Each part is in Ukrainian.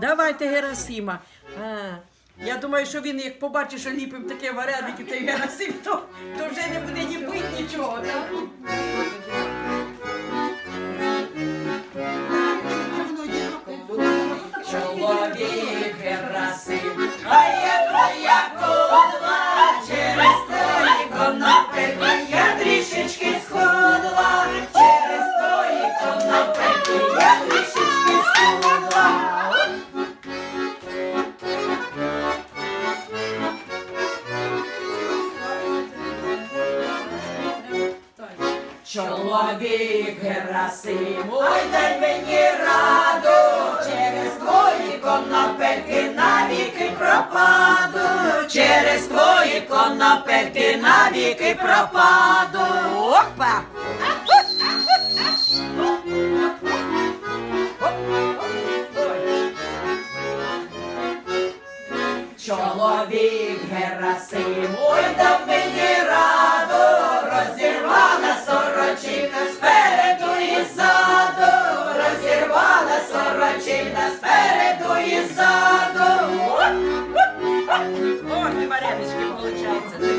Давайте Герасима. А, я думаю, що він як побачить, що ліпим таке вареники, то Герасим, то, то вже не буде ні бить нічого. Так? Чоловік Герасим, а я твоя Чоловік Герасим, ой дай мені раду, через твої конопельки навіки пропаду, через твої конопельки навіки пропаду. Опа! Чоловік Герасим, розірвала сорочина спереду і ззаду. Ой, і варенички виходить.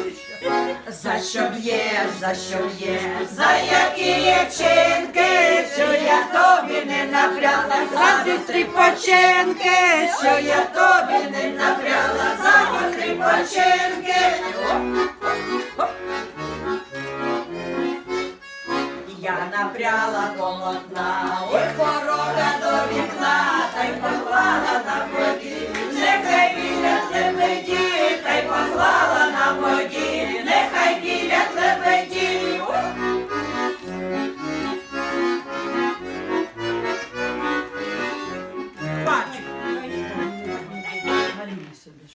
За що б'єш, за що б'єш, за які є вчинки, що я тобі не напряла, за три починки, що я тобі не напряла, за три починки. Я напряла полотна,